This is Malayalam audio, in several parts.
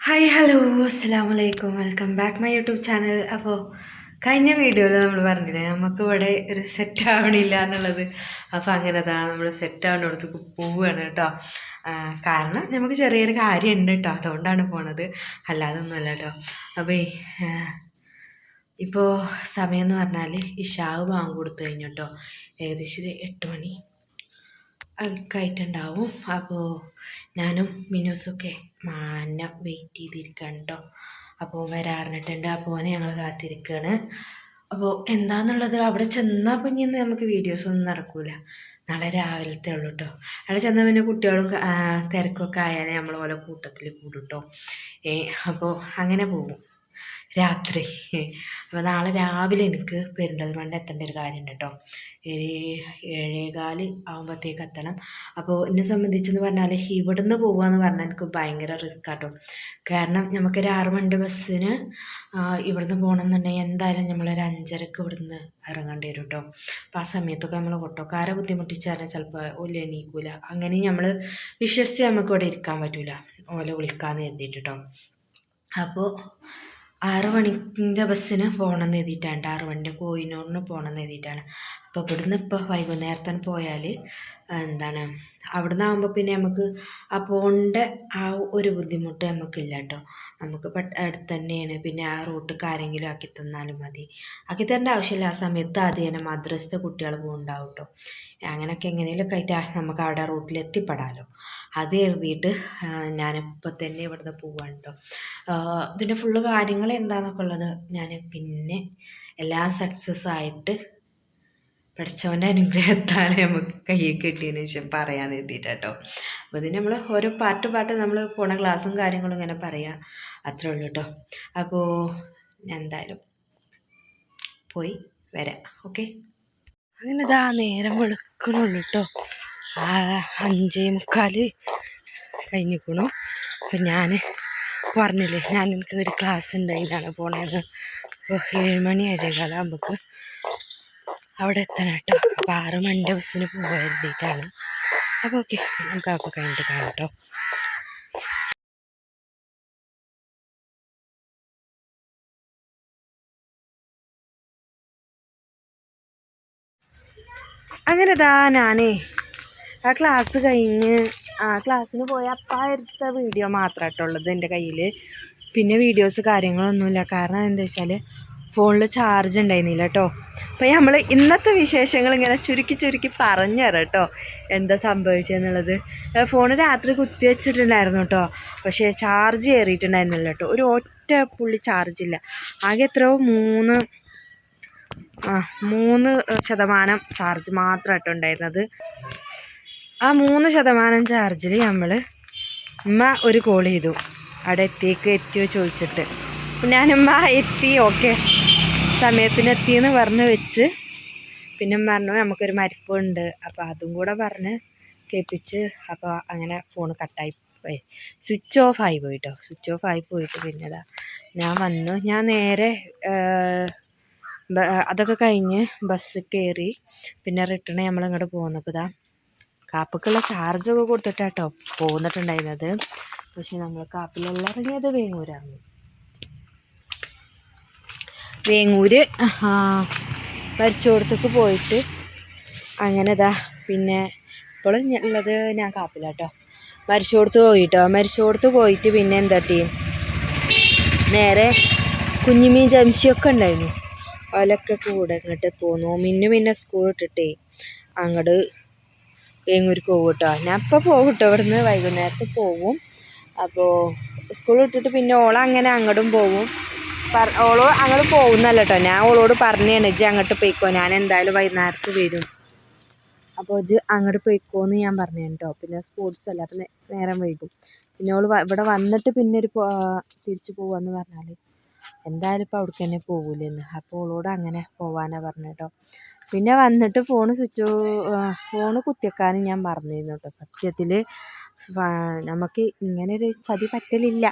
ഹായ് ഹലോ അസ്സാം വലൈക്കും welcome back my YouTube channel അപ്പോൾ കഴിഞ്ഞ വീഡിയോയിൽ നമ്മൾ പറഞ്ഞില്ലേ നമുക്ക് ഇവിടെ ഒരു സെറ്റ് ആവണില്ല എന്നുള്ളത്. അപ്പോൾ അങ്ങനെ അതാ നമ്മൾ സെറ്റ് ആവുന്നിടത്തേക്ക് പോവുകയാണ് കേട്ടോ. കാരണം നമുക്ക് ചെറിയൊരു കാര്യം ഉണ്ട് കേട്ടോ. അതുകൊണ്ടാണ് പോണത്. അല്ലാതെ ഒന്നുമല്ല കേട്ടോ. അപ്പോൾ ഈ, ഇപ്പോൾ സമയം എന്ന് പറഞ്ഞാൽ ഇഷാവ് ബാങ്ക് കൊടുത്തു കഴിഞ്ഞു കേട്ടോ. ഏകദേശം എട്ട് മണി. ആയിട്ടുണ്ടാവും അപ്പോൾ ഞാനും മിനൂസൊക്കെ മാന വെയിറ്റ് ചെയ്തിരിക്കുകയാണ് കേട്ടോ അപ്പോൾ വരാറിഞ്ഞിട്ടുണ്ട് അപ്പോൾ ഞങ്ങൾ കാത്തിരിക്കുകയാണ് അപ്പോൾ എന്താണെന്നുള്ളത് അവിടെ ചെന്നാൽ പിന്നെ നമുക്ക് വീഡിയോസ് ഒന്നും നടക്കില്ല നാളെ രാവിലത്തെ ഉള്ളൂ കേട്ടോ അവിടെ ചെന്നാൽ പിന്നെ കുട്ടികളും തിരക്കൊക്കെ ആയാലേ നമ്മൾ ഓരോ കൂട്ടത്തിൽ കൂടും കേട്ടോ ഏ അപ്പോൾ അങ്ങനെ പോകും. രാത്രി. അപ്പോൾ നാളെ രാവിലെ എനിക്ക് പെരിന്തൽമണ്ണ എത്തേണ്ട ഒരു കാര്യമുണ്ട് കേട്ടോ ഒരു ഏഴേകാൽ ആകുമ്പോഴത്തേക്ക് എത്തണം. അപ്പോൾ എന്നെ സംബന്ധിച്ചെന്ന് പറഞ്ഞാൽ ഇവിടുന്ന് പോകുകയെന്ന് പറഞ്ഞാൽ എനിക്ക് ഭയങ്കര റിസ്ക് ആട്ടോ കാരണം നമുക്കൊരു ആറ് മണി ബസ്സിന് ഇവിടുന്ന് പോകണമെന്നുണ്ടെങ്കിൽ എന്തായാലും നമ്മളൊരു അഞ്ചരക്ക് ഇവിടുന്ന് ഇറങ്ങേണ്ടി വരും കേട്ടോ അപ്പോൾ ആ സമയത്തൊക്കെ നമ്മൾ ഓട്ടോക്കാരെ ബുദ്ധിമുട്ടിച്ചാലും ചിലപ്പോൾ ഓല എണീക്കൂല. അങ്ങനെ നമ്മൾ വിശ്വസിച്ച് നമുക്ക് ഇവിടെ ഇരിക്കാൻ പറ്റില്ല ഓല വിളിക്കാമെന്ന് കരുതിയിട്ട് കേട്ടോ അപ്പോൾ ആറ് മണിന്റെ ബസ്സിന് പോകണം എന്ന് എഴുതിയിട്ടാണ് ആറ് മണിന്റെ കോയിനൂറിന് പോകണം എന്ന് എഴുതിയിട്ടാണ്. അപ്പോൾ ഇവിടുന്ന് ഇപ്പോൾ വൈകുന്നേരത്തിന് പോയാൽ എന്താണ് അവിടുന്ന് ആകുമ്പോൾ പിന്നെ നമുക്ക് ആ പോകേണ്ട ആ ഒരു ബുദ്ധിമുട്ട് നമുക്കില്ല കേട്ടോ നമുക്ക് അടുത്ത് തന്നെയാണ് പിന്നെ ആ റൂട്ടൊക്കെ ആരെങ്കിലും ആക്കി തന്നാലും മതി. ആക്കി തരേണ്ട ആവശ്യമില്ല. ആ സമയത്ത് ആദ്യം തന്നെ മദ്രസത്തെ കുട്ടികൾ പോകുന്നുണ്ടാവും കേട്ടോ അങ്ങനെയൊക്കെ എങ്ങനെയൊക്കെ ആയിട്ട് നമുക്ക് അവിടെ റൂട്ടിൽ എത്തിപ്പെടാമല്ലോ അത് എഴുതിയിട്ട് ഞാനിപ്പോൾ തന്നെ ഇവിടുന്ന് പോവാണ് കേട്ടോ ഇതിന്റെ ഫുള്ള് കാര്യങ്ങൾ എന്താണെന്നൊക്കെ ഉള്ളത് ഞാൻ പിന്നെ എല്ലാം സക്സസ് ആയിട്ട് പഠിച്ചവന്റെ അനുഗ്രഹത്താൽ നമുക്ക് കയ്യിൽ കിട്ടിയതിന് ശേഷം പറയാൻ എഴുതിയിട്ടോ അപ്പോൾ ഇതിന് നമ്മൾ ഓരോ പാട്ട് പാട്ട് നമ്മൾ പോണ ക്ലാസ്സും കാര്യങ്ങളും ഇങ്ങനെ പറയാം. അത്രേ ഉള്ളൂ കേട്ടോ അപ്പോൾ എന്തായാലും പോയി വരാം. ഓക്കെ? അങ്ങനെ ഇതാ നേരം വെളുക്കണുള്ളൂ കേട്ടോ ആ അഞ്ചേ മുക്കാൽ കഴിഞ്ഞിക്കണു. അപ്പം ഞാൻ പറഞ്ഞില്ലേ ഞാൻ എനിക്ക് ഒരു ക്ലാസ് ഉണ്ടായിട്ടാണ് പോണത് അപ്പോൾ ഏഴ് മണി ഏഴേകാലാകുമ്പോൾക്ക് അവിടെ എത്തണം കേട്ടോ അപ്പോൾ ആറ് മണിന്റെ ബസ്സിന് പോകാൻ എഴുതിയിട്ടാണ്. അപ്പോൾ ഓക്കെ നമുക്ക് അപ്പോൾ കഴിഞ്ഞിട്ട് കാണാം കേട്ടോ അങ്ങനെ ഇതാ ഞാനേ ആ ക്ലാസ് കഴിഞ്ഞ് ആ ക്ലാസ്സിന് പോയ അപ്പം എടുത്ത വീഡിയോ മാത്രമായിട്ടുള്ളത് എന്റെ കയ്യിൽ പിന്നെ വീഡിയോസ് കാര്യങ്ങളൊന്നുമില്ല. കാരണം എന്താ വെച്ചാൽ ഫോണിൽ ചാർജ് ഉണ്ടായിരുന്നില്ല കേട്ടോ അപ്പോൾ നമ്മൾ ഇന്നത്തെ വിശേഷങ്ങൾ ഇങ്ങനെ ചുരുക്കി ചുരുക്കി പറഞ്ഞു തരാം കേട്ടോ എന്താ സംഭവിച്ചെന്നുള്ളത്. ഫോൺ രാത്രി കുത്തി വെച്ചിട്ടുണ്ടായിരുന്നു കേട്ടോ പക്ഷേ ചാർജ് കയറിയിട്ടുണ്ടായിരുന്നില്ല കേട്ടോ ഒരു ഒറ്റ പുള്ളി ചാർജില്ല ആകെ എത്രയോ മൂന്ന് ആ മൂന്ന് ശതമാനം ചാർജ് മാത്രമായിട്ട് ഉണ്ടായിരുന്നത്. ആ മൂന്ന് ശതമാനം ചാർജിൽ നമ്മൾ ഉമ്മ ഒരു കോൾ ചെയ്തു. അവിടെ എത്തിയേക്ക് എത്തിയോ ചോദിച്ചിട്ട്. ഞാനുമ്മ എത്തി ഓക്കെ സമയത്തിന് എത്തിയെന്ന് പറഞ്ഞ് വെച്ച്. പിന്നെ പറഞ്ഞു നമുക്കൊരു മരിപ്പുണ്ട്. അപ്പോൾ അതും കൂടെ പറഞ്ഞ് കേൾപ്പിച്ച് അപ്പോൾ അങ്ങനെ ഫോൺ കട്ടായി പോയി. സ്വിച്ച് ഓഫ് ആയി പോയിട്ടോ. സ്വിച്ച് ഓഫ് ആയി പോയിട്ട് പിന്നെ ഇതാ ഞാൻ വന്നു. ഞാൻ നേരെ അതൊക്കെ കഴിഞ്ഞ് ബസ് കയറി പിന്നെ റിട്ടേൺ നമ്മൾ ഇങ്ങോട്ട് പോകുന്നപ്പോൾ ഇതാ കാപ്പക്കുള്ള ചാർജൊക്കെ കൊടുത്തിട്ടാട്ടോ പോന്നിട്ടുണ്ടായിരുന്നത്. പക്ഷെ നമ്മൾ കാപ്പിലെല്ലാം ഇറങ്ങിയത് വേങ്ങൂരാണ് വേങ്ങൂര് ആ, പരിച്ചോടത്തേക്ക് പോയിട്ട് അങ്ങനെ ഇതാ പിന്നെ ഇപ്പോൾ ഉള്ളത് ഞാൻ കാപ്പിലാട്ടോ മരിച്ചോടത്ത് പോയിട്ടോ. മരിച്ചോടത്ത് പോയിട്ട് പിന്നെ എന്താ ടീം നേരെ കുഞ്ഞിമീൻ ജംശിയൊക്കെ ഉണ്ടായിരുന്നു. ഓലൊക്കെ കൂടെ ഇങ്ങോട്ട് പോന്നു. മിന്നു പിന്നെ സ്കൂൾ ഇട്ടിട്ടേ അങ്ങോട്ട് വേങ്ങൂർക്ക് പോകും കേട്ടോ ഞാൻ ഇപ്പോൾ പോകും കേട്ടോ ഇവിടുന്ന് വൈകുന്നേരത്ത് പോവും. അപ്പോൾ സ്കൂൾ ഇട്ടിട്ട് പിന്നെ ഓളങ്ങനെ അങ്ങോട്ടും പോകും ഓൾ അങ്ങോട്ട് പോകുന്നല്ല കേട്ടോ ഞാൻ ഓളോട് പറഞ്ഞാണ് ഇജ്ജ് അങ്ങോട്ട് പോയിക്കോ. ഞാൻ എന്തായാലും വൈകുന്നേരത്ത് വരും. അപ്പോൾ ഇജ്ജ് അങ്ങോട്ട് പോയിക്കോന്ന് ഞാൻ പറഞ്ഞു കേട്ടോ പിന്നെ സ്പോർട്സ് അല്ല അപ്പം നേരം വൈകും. പിന്നെ ഓൾ ഇവിടെ വന്നിട്ട് പിന്നെ ഒരു തിരിച്ചു പോവാന്ന് പറഞ്ഞാൽ എന്തായാലും ഇപ്പോൾ അവിടേക്ക് തന്നെ പോകൂലെന്ന് അപ്പോൾ ഓളോട് അങ്ങനെ പോവാനാണ് പറഞ്ഞു കേട്ടോ പിന്നെ വന്നിട്ട് ഫോൺ സ്വിച്ച് ഫോണ് കുത്തിയക്കാനും ഞാൻ പറഞ്ഞിരുന്നു കേട്ടോ സത്യത്തിൽ നമുക്ക് ഇങ്ങനെ ഒരു ചതി പറ്റലില്ല.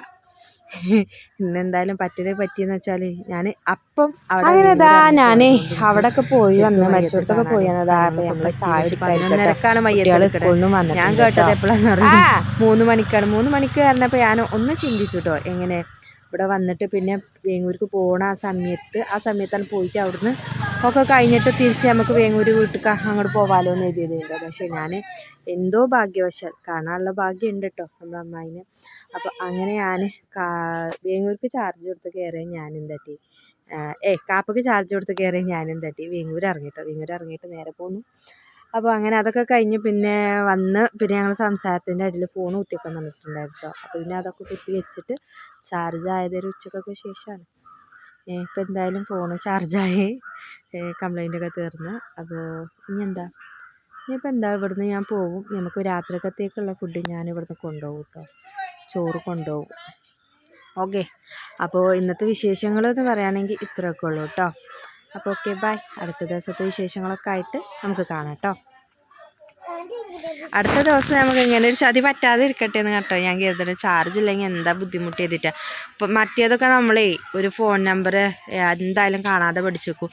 ഇന്നെന്തായാലും പറ്റിയത് പറ്റിയെന്ന് വെച്ചാൽ ഞാൻ അപ്പം അങ്ങനെ ഞാനേ പോയതുകൊണ്ട് അവിടെയൊക്കെ പോയി വന്ന് മരിച്ചോടത്തൊക്കെ പോയി വന്നതാ. നമ്മൾ എടുക്കണത്. സ്കൂളിൽ നിന്ന് ഞാൻ കേട്ടത് എപ്പോഴാന്ന് അറിയാം മൂന്ന് മണിക്കാണ്. മൂന്ന് മണിക്ക് കാരണപ്പോ ഞാൻ ഒന്ന് ചിന്തിച്ചുട്ടോ എങ്ങനെ? ഇവിടെ വന്നിട്ട് പിന്നെ വേങ്ങൂർക്ക് പോണ ആ സമയത്ത് ആ സമയത്താണ് പോയിട്ട് അവിടുന്ന് ഒക്കെ കഴിഞ്ഞിട്ട് തിരിച്ച് നമുക്ക് വേങ്ങൂർ വീട്ടിൽ അങ്ങോട്ട് പോകാമല്ലോ എന്ന് എഴുതിയത്. പക്ഷേ ഞാൻ എന്തോ ഭാഗ്യവശാൽ കാണാനുള്ള ഭാഗ്യം ഉണ്ട് കേട്ടോ നമ്മുടെ അമ്മായിനെ. അപ്പോൾ അങ്ങനെ ഞാൻ വേങ്ങൂർക്ക് ചാർജ് കൊടുത്ത് കയറിയ ഞാനും തട്ടി. ഏ കാപ്പക്ക് ചാർജ് കൊടുത്ത് കയറിയ ഞാനും തട്ടി. വേങ്ങൂർ ഇറങ്ങിട്ടോ. വേങ്ങൂർ ഇറങ്ങിയിട്ട് നേരെ പോന്നു. അപ്പോൾ അങ്ങനെ അതൊക്കെ കഴിഞ്ഞ് പിന്നെ വന്ന് പിന്നെ ഞങ്ങൾ സംസാരത്തിന്റെ ഇടയിൽ ഫോൺ കുത്തിയൊക്കെ വന്നിട്ടുണ്ടായിരുന്നു. അപ്പോൾ പിന്നെ അതൊക്കെ കുത്തി വെച്ചിട്ട് ചാർജ് ആയതൊരു ഉച്ചക്കൊക്കെ ശേഷമാണ് ഇപ്പം എന്തായാലും ഫോണ് ചാർജായി കംപ്ലൈന്റ് ഒക്കെ തീർന്ന്. അപ്പോൾ ഇനി എന്താ? ഇനിയിപ്പോൾ എന്താ ഇവിടുന്ന് ഞാൻ പോകും നമുക്ക് രാത്രിക്കത്തേക്കുള്ള ഫുഡ് ഞാൻ ഇവിടുന്ന് കൊണ്ടുപോകും കേട്ടോ ചോറ് കൊണ്ടുപോകും. ഓക്കെ. അപ്പോൾ ഇന്നത്തെ വിശേഷങ്ങൾ എന്ന് പറയുകയാണെങ്കിൽ ഇത്രയൊക്കെ ഉള്ളൂ കേട്ടോ. അപ്പോൾ ഓക്കെ ബൈ. അടുത്ത ദിവസത്തെ വിശേഷങ്ങളൊക്കെ ആയിട്ട് നമുക്ക് കാണാം കേട്ടോ. അടുത്ത ദിവസം നമുക്ക് ഇങ്ങനെ ഒരു ചതി പറ്റാതെ ഇരിക്കട്ടെ എന്ന് കേട്ടോ. ഞാൻ കരുതുന്നത് ചാർജ് ഇല്ലെങ്കിൽ എന്താ ബുദ്ധിമുട്ട് ചെയ്തിട്ടാ അപ്പം മറ്റേതൊക്കെ നമ്മളേ ഒരു ഫോൺ നമ്പർ എന്തായാലും കാണാതെ പഠിച്ചു വെക്കും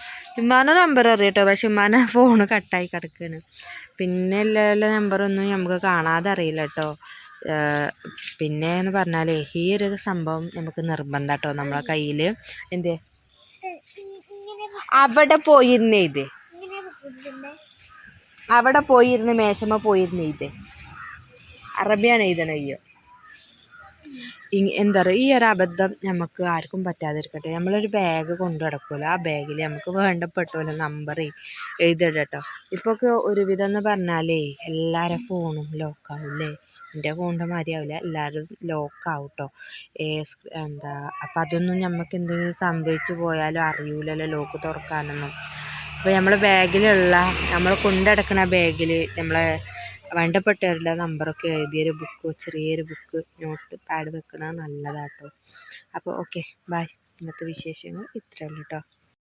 നമ്പർ അറിയട്ടോ പക്ഷെ ഉമ്മാന്റെ ഫോണ് കട്ടായി കിടക്കുകയാണ് പിന്നെ ഉള്ള നമ്പറൊന്നും നമുക്ക് കാണാതെ അറിയില്ല കേട്ടോ. പിന്നെ എന്ന് പറഞ്ഞാൽ ഈ ഒരു സംഭവം നമുക്ക് നിർബന്ധം കേട്ടോ നമ്മളെ കയ്യിൽ എന്ത്? അവിടെ പോയിരുന്നേ ഇത്. അവിടെ പോയിരുന്ന് മേശമ്മ പോയിരുന്നേ ഇത്. അറബിയാണ് എഴുതണ അയ്യോ എന്താ പറയുക ഈ ഒരു അബദ്ധം നമുക്ക് ആർക്കും പറ്റാതിരിക്കട്ടെ. നമ്മളൊരു ബാഗ് കൊണ്ടു നടക്കുമല്ലോ ആ ബാഗിൽ നമുക്ക് വേണ്ടപ്പെട്ടോളെ നമ്പർ എഴുതിയിട കേട്ടോ ഇപ്പോൾ ഒക്കെ ഒരുവിധം എന്ന് പറഞ്ഞാലേ എല്ലാവരുടെ ഫോണും ലോക്കാവില്ലേ എന്റെ ഫോണിന്റെ മാതിരിയാവില്ല. എല്ലാവരും ലോക്കാവും കേട്ടോ എന്താ അപ്പം അതൊന്നും നമുക്ക് എന്തെങ്കിലും സംഭവിച്ചു പോയാലും അറിയൂലല്ലോ ലോക്ക് തുറക്കാനൊന്നും. അപ്പോൾ നമ്മളെ ബാഗിലുള്ള നമ്മൾ കൊണ്ടടക്കണ ബാഗിൽ നമ്മളെ വേണ്ടപ്പെട്ടവരുടെ നമ്പറൊക്കെ എഴുതിയൊരു ബുക്ക് ചെറിയൊരു ബുക്ക് നോട്ട് പാഡ് വെക്കണത് നല്ലതാട്ടോ. അപ്പോൾ ഓക്കെ ബൈ. ഇന്നത്തെ വിശേഷങ്ങൾ ഇത്രയേ കേട്ടോ